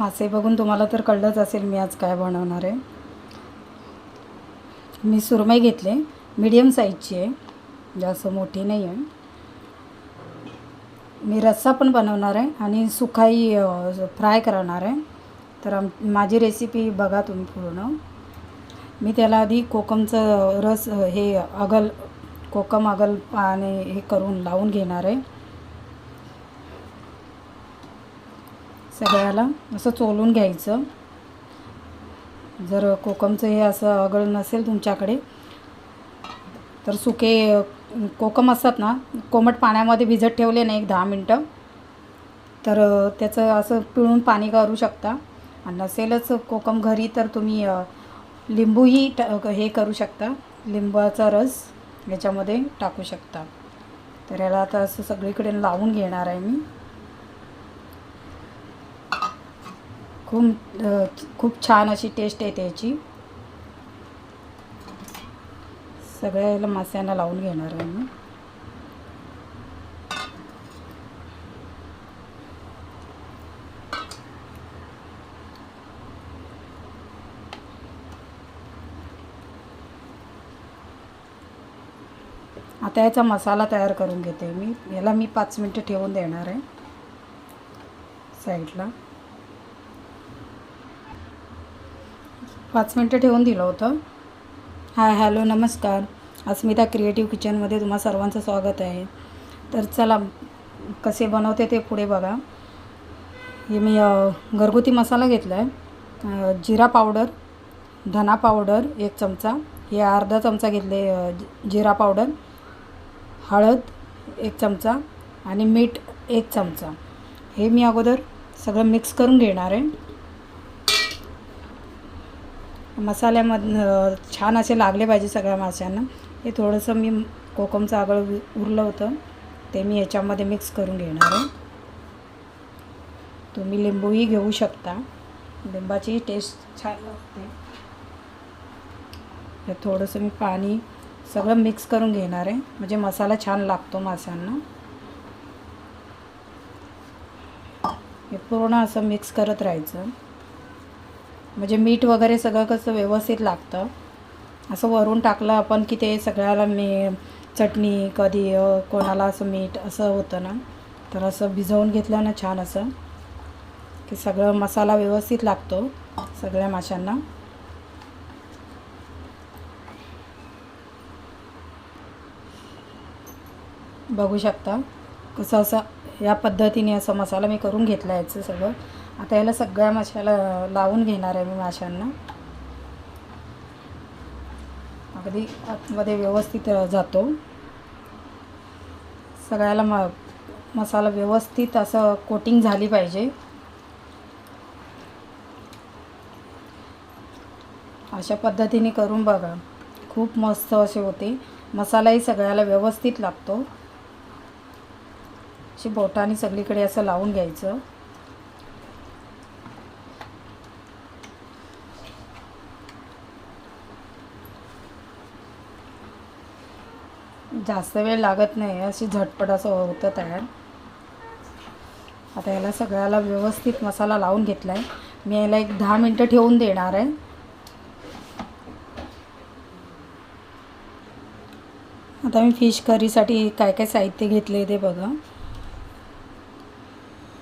मासे बघून तुम्हाला तर कळलंच असेल मी आज काय बनवणार आहे. मी सुरमई घेतले. मीडियम साईजची आहे. जास्त मोठी नाही आहे. मी रस्सा पण बनवणार आहे आणि सुखाई फ्राय करणार आहे. तर आम माझी रेसिपी बघा तुम्ही पूर्ण. मी त्याला आधी कोकमचं रस हे अगल कोकम अगल आणि हे करून लावून घेणार आहे. सगळ्याला असं चोलून घ्यायचं. जर कोकमचं हे असं अगळ नसेल तुमच्याकडे तर सुके कोकम असतात ना कोमट पाण्यामध्ये भिजत ठेवले ना एक दहा मिनटं तर त्याचं असं पिळून पाणी करू शकता. आणि नसेलच कोकम घरी तर तुम्ही लिंबूही ट हे करू शकता. लिंबाचा रस याच्यामध्ये टाकू शकता. तर याला आता असं सगळीकडे लावून घेणार आहे मी. खूप खूप छान अशी टेस्ट आहे त्याची. सगळ्याला मास्यांना लावून घेणार आहे मी. आता याचा मसाला तयार करून घेते मी. याला मी पाच मिनटं ठेवून देणार आहे. साईडला. पाच मिनटं ठेवून दिलं होतं. हाय हॅलो नमस्कार. अस्मिता क्रिएटिव्ह किचनमध्ये तुम्हा सर्वांचं स्वागत आहे. तर चला कसे बनवते ते पुढे बघा. हे मी घरगुती मसाला घेतला आहे जिरा पावडर धना पावडर एक चमचा हे अर्धा चमचा घेतले जिरा पावडर हळद एक चमचा आणि मीठ एक चमचा. हे मी अगोदर सगळं मिक्स करून घेणार आहे. मसाल्यामधनं छान असे लागले पाहिजे सगळ्या माशांना हे थोडंसं मी कोकमचं आगळ उरलं होतं. ते मी याच्यामध्ये मिक्स करून घेणार आहे. तुम्ही लिंबूही घेऊ शकता. लिंबाची टेस्ट छान लागते. हे थोडंसं मी पाणी सगळं मिक्स करून घेणार आहे. म्हणजे मसाला छान लागतो माशांना हे पूर्ण असं मिक्स करत राहायचं. म्हणजे मीठ वगैरे सगळं कसं व्यवस्थित लागतं. असं वरून टाकलं आपण की ते सगळ्याला मी चटणी कधी कोणाला असं मीठ असं होतं ना तर असं भिजवून घेतलं ना छान असं की सगळं मसाला व्यवस्थित लागतो सगळ्या माशांना. बघू शकता कसं असं या पद्धतीने असं मसाला मी करून घेतला याचं सगळं. आता याला सगळ्या माशाला लावून घेणार आहे मी माशांना. अगदी आतमध्ये व्यवस्थित जातो. सगळ्याला म मसाला व्यवस्थित असं कोटिंग झाली पाहिजे. अशा पद्धतीने करून बघा. खूप मस्त असे होते. मसालाही सगळ्याला व्यवस्थित लागतो. अशी बोटाने सगळीकडे असं लावून घ्यायचं. जास्त वेळ लागत नाही अशी झटपट असं होतं तयार. आता याला सगळ्याला व्यवस्थित मसाला लावून घेतला आहे मी याला एक दहा मिनटं ठेवून देणार आहे. आता मी फिश करीसाठी काय काय साहित्य घेतले ते बघा.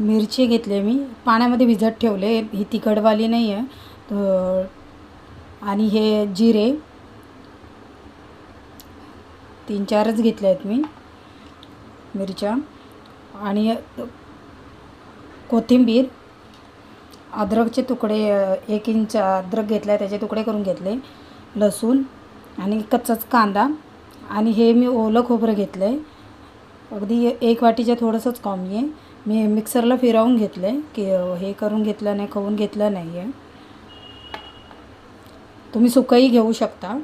मिरची घेतले मी. पाण्यामध्ये भिजत ठेवले ही तिखटवाली नाही आहे आणि हे जिरे. तीन चारच घेतले आहेत मी. मिरच्या आणि कोथिंबीर. अद्रकचे तुकडे एक इंच अद्रक घेतला आहे त्याचे तुकडे करून घेतले. लसूण आणि कच्चाच कांदा. आणि हे मी ओलं खोबरं घेतलं आहे अगदी एक वाटीच्या थोडंसंच कमी आहे. मी मिक्सरला फिरवून घेतलं आहे की हे करून घेतलं नाही खवून घेतलं नाही आहे तुम्ही सुकंही घेऊ शकता.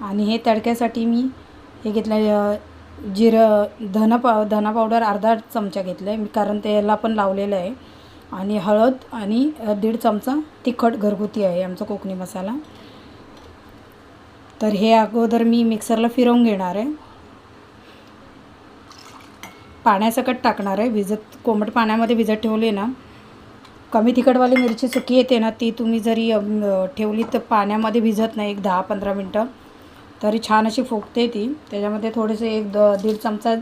आणि हे तडक्यासाठी मी हे घेतलं जिरं धन पाव धना पावडर अर्धा चमचा घेतलं आहे मी कारण त्याला पण लावलेलं आहे. आणि हळद आणि दीड चमचा तिखट घरगुती आहे आमचा कोकणी मसाला. तर हे अगोदर मी मिक्सरला फिरवून घेणार आहे. पाण्यासकट टाकणार आहे. भिजत कोंबट पाण्यामध्ये भिजत ठेवले ना कमी तिखटवाली मिरची सुकी येते ना ती तुम्ही जरी ठेवली तर पाण्यामध्ये भिजत नाही. एक दहा पंधरा मिनटं. तरी छान अशी फुगते ती. त्याच्यामध्ये थोडेसे एक द दीड चमचा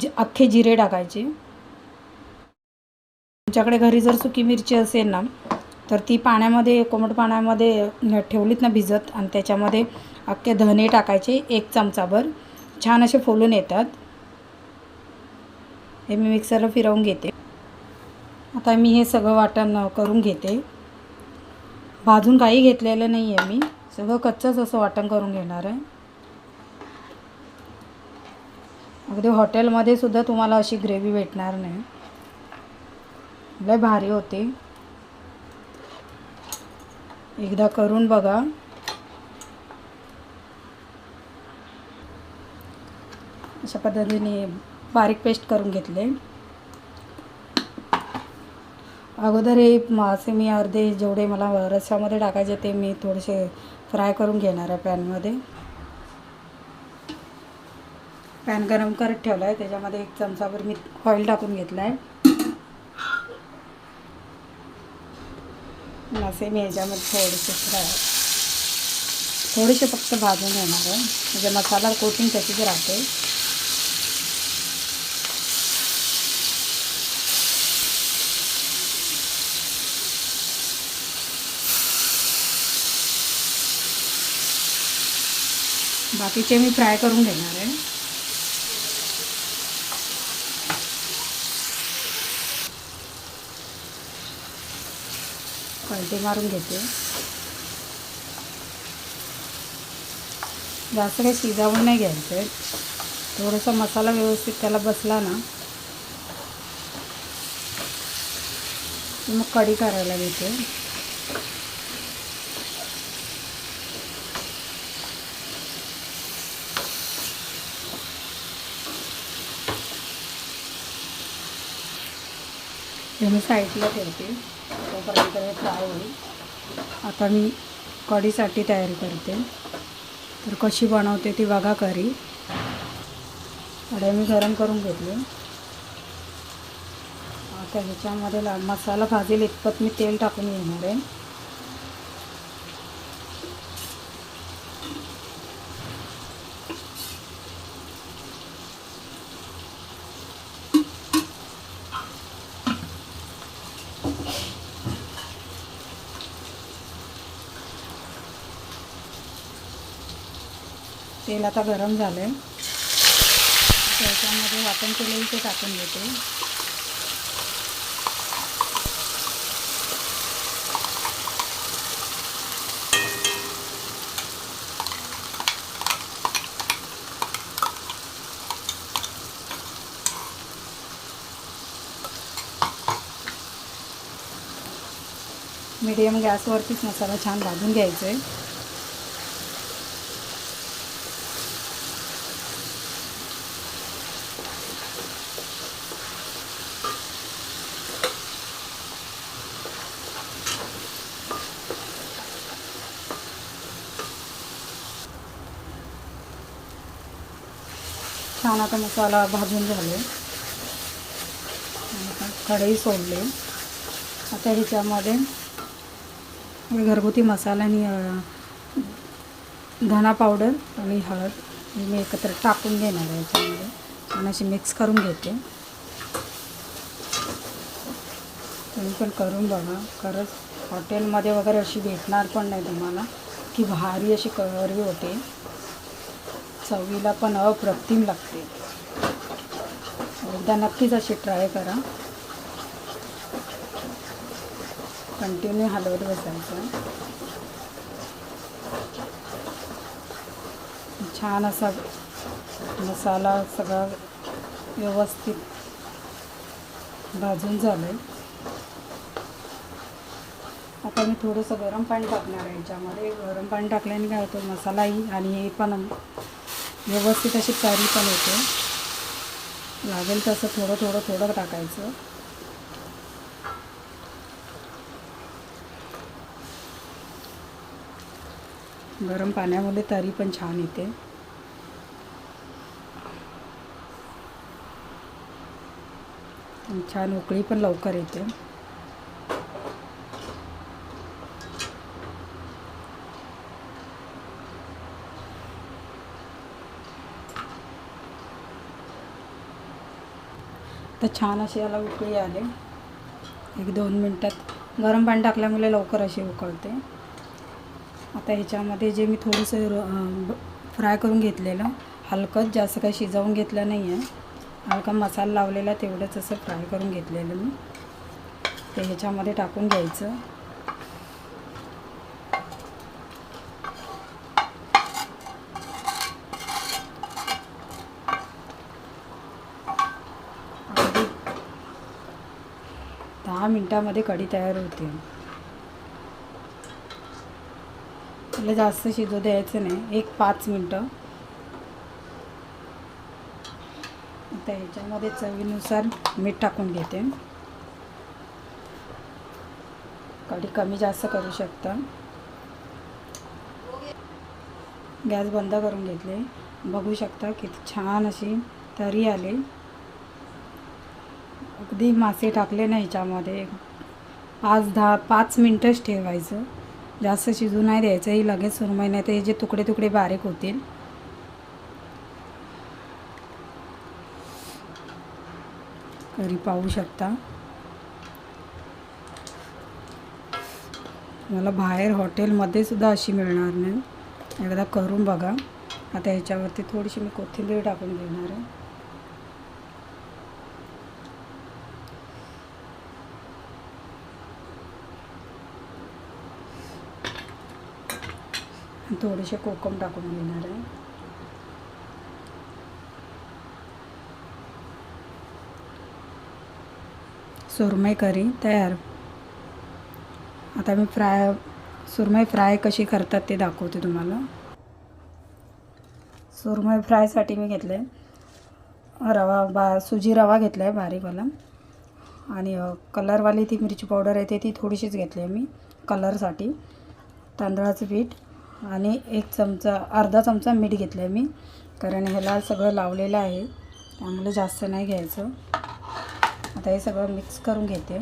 जि अख्खे जिरे टाकायचे. तुमच्याकडे घरी जर सुकी मिरची असेल ना तर ती पाण्यामध्ये कोमट पाण्यामध्ये ठेवलीत ना भिजत आणि त्याच्यामध्ये अख्खे धने टाकायचे एक चमचाभर. छान असे फुलून येतात. हे मी मिक्सरला फिरवून घेते. आता मी हे सगळं वाटण करून घेते. भाजून काही घेतलेलं नाही आहे मी. सगळं कच्चंच असं वाटण करून घेणार आहे. अगदी हॉटेलमध्ये सुद्धा तुम्हाला अशी ग्रेव्ही भेटणार नाही. लय भारी होते. एकदा करून बघा. अशा पद्धतीने बारीक पेस्ट करून घेतले. अगोदर हे मासे मी अर्धे जेवढे मला रस्सामध्ये टाकायचे ते मी थोडेसे फ्राय करून घेणार आहे पॅनमध्ये. पॅन गरम करत ठेवला आहे त्याच्यामध्ये एक चमचाभर मी ऑइल टाकून घेतला आहे मासे मी ह्याच्यामध्ये थोडेसे फ्राय थोडेसे फक्त भाजून घेणार आहे. म्हणजे मसाला कोटिंग त्याचीच राहते. बाकीचे मी फ्राय करून घेणार आहे. पलटी मारून घेते. जास्त काही शिजावून नाही घ्यायचं. आहे थोडासा मसाला व्यवस्थित त्याला बसला ना मग कढी करायला घेते हे मी साईडला ठेवते. तोपर्यंत हे फ्राय होईल. आता मी कढीसाठी तयारी करते. तर कशी बनवते ती बघा करी कढई मी गरम करून घेतली. आता ह्याच्यामध्ये ला मसाला भाजेल इतपत मी तेल टाकून घेणार आहे. तेल आता गरम झालं आहे त्याच्यामध्ये वाटण केलेलं ते टाकून घेते. मीडियम गॅसवरतीच मसाला छान भाजून घ्यायचा आहे छान आता मसाला भाजून झाले. कढई सोडले. आता ह्याच्यामध्ये घरगुती मसाला आणि धना पावडर आणि हळद हे मी एकत्र टाकून घेणार आहे याच्यामध्ये. आणि अशी मिक्स करून घेते. तुम्ही पण करून बघा. खरंच हॉटेलमध्ये वगैरे अशी भेटणार पण नाही तुम्हाला. की भारी अशी करवी होते. चवीला पण अप्रतिम लागते. एकदा नक्कीच अशी ट्राय करा. कंटिन्यू हलवत बसायचं. छान असा मसाला सगळा व्यवस्थित भाजून झालं आहे आता मी थोडंसं गरम पाणी टाकणार आहे. याच्यामध्ये गरम पाणी टाकल्याने काय होतं मसालाही आणि हे पण व्यवस्थित अशी तरी पण होते लागेल तसं थोडं थोडं थोडं टाकायचं. गरम पाण्यामध्ये तरी पण छान येते. छान उकळी पण लवकर येते. तर छान अशी याला उकळी आले. एक दोन मिनटात गरम पाणी टाकल्यामुळे लवकर अशी उकळते. आता ह्याच्यामध्ये जे मी थोडंसं फ्राय करून घेतलेलं हलकंच जास्त काही शिजवून घेतलं नाही आहे हलका मसाला लावलेला तेवढंच असं फ्राय करून घेतलेलं मी. ते ह्याच्यामध्ये टाकून घ्यायचं अगदी दहा मिनटामध्ये कढी तयार होते. त्याला जास्त शिजू द्यायचं नाही. एक पाच मिनटं. आता ह्याच्यामध्ये चवीनुसार मीठ टाकून घेते. कढी कमी जास्त करू शकता. गॅस बंद करून घेतले. बघू शकता किती छान अशी तरी आली. अगदी मासे टाकले ना ह्याच्यामध्ये पाच दहा पाच मिनटंच ठेवायचं. जास्त शिजू नाही द्यायचं ही लगेच सुरमई नाही तर हे जे तुकडे तुकडे बारीक होतील. करी पाहू शकता. मला बाहेर हॉटेलमध्ये सुद्धा अशी मिळणार नाही. एकदा करून बघा. आता ह्याच्यावरती थोडीशी मी कोथिंबीर टाकून देणार आहे. थोडेसे कोकम टाकून घेणार आहे. सुरमई करी तयार. आता मी फ्राय सुरमई फ्राय कशी करतात ते दाखवते तुम्हाला. सुरमई फ्रायसाठी मी घेतले रवा बा सुजी रवा घेतला आहे बारीकवाला आणि कलरवाली ती मिरची पावडर आहे ते ती थोडीशीच घेतली आहे मी कलरसाठी. तांदळाचं पीठ आणि एक चमचा अर्धा चमचा मीठ घेतलं आहे मी कारण ह्याला सगळं लावलेलं आहे त्यामुळे जास्त नाही घ्यायचं. आता हे सगळं मिक्स करून घेते.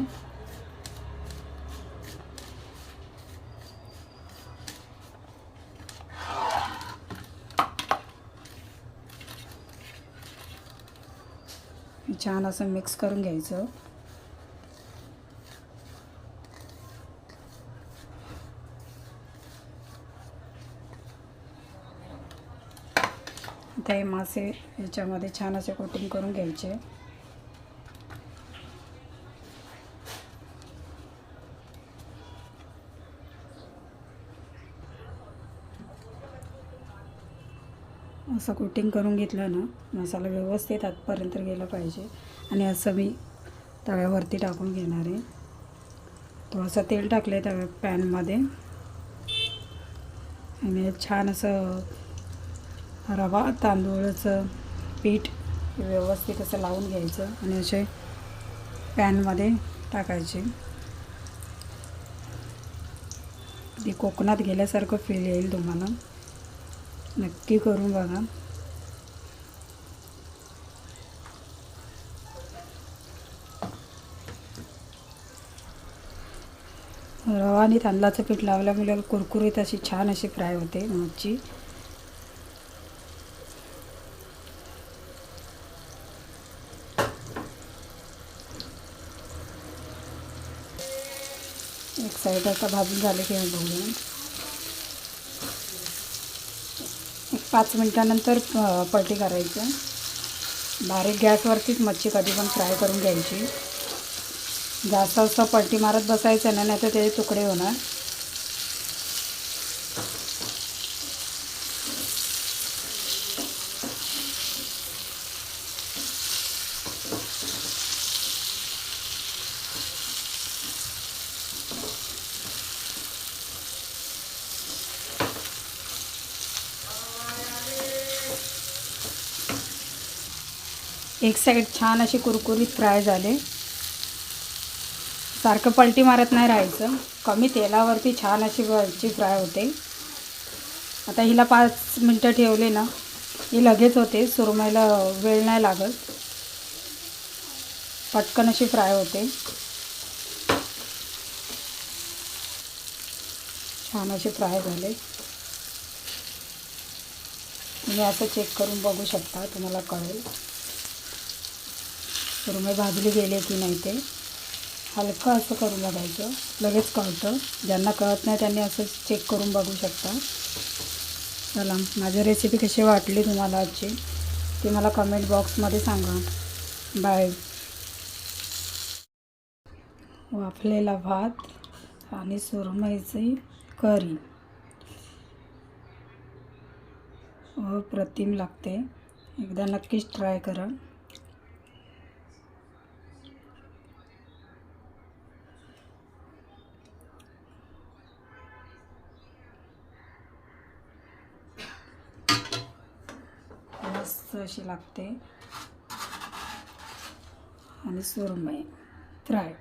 छान असं मिक्स करून घ्यायचं. आता हे मासे याच्यामध्ये छान असे कोटिंग करून घ्यायचे. असं कोटिंग करून घेतलं ना मसाला व्यवस्थित आतपर्यंत गेला पाहिजे. आणि असं मी तव्यावरती टाकून घेणार आहे. थोडंसं तेल टाकलं आहे तव्या पॅनमध्ये. आणि छान असं रवा तांदूळाचं पीठ व्यवस्थित असं लावून घ्यायचं आणि असे पॅनमध्ये टाकायचे. ते कोकणात गेल्यासारखं फील येईल तुम्हाला. नक्की करून बघा. रवा आणि तांदळाचं पीठ लावल्यामुळे कुरकुरीत अशी छान अशी फ्राय होते मच्छी. एक आता भाजून झाले की बघूया एक पाच मिनटानंतर पलटी करायचं. बारीक गॅसवरतीच मच्छी कधी पण फ्राय करून घ्यायची. जास्त असं पलटी मारत बसायचं ना नाही तर त्याचे तुकडे होणार. एक साईड छान अशी कुरकुरीत फ्राय झाले. सारखं पलटी मारत नाही राहायचं. कमी तेलावरती छान अशी वरची फ्राय होते. आता हिला पाच मिनटं ठेवले ना ही लगेच होते. सुरमईला वेळ नाही लागत. पटकन अशी फ्राय होते. छान असे फ्राय झाले. तुम्ही असं चेक करून बघू शकता तुम्हाला कळेल. सुरमई भाजली गेली की नाही ते हलकं असं करून बघायचं. लगेच कळतं. ज्यांना कळत नाही त्यांनी असं चेक करून बघू शकता. चला माझी रेसिपी कशी वाटली तुम्हाला आजची ती मला कमेंट बॉक्समध्ये सांगा. बाय वाफलेला भात आणि सुरमईची करी. अप्रतिम लागते. एकदा नक्कीच ट्राय करा मस्त अशी लागते. आणि सुरमई फ्राय.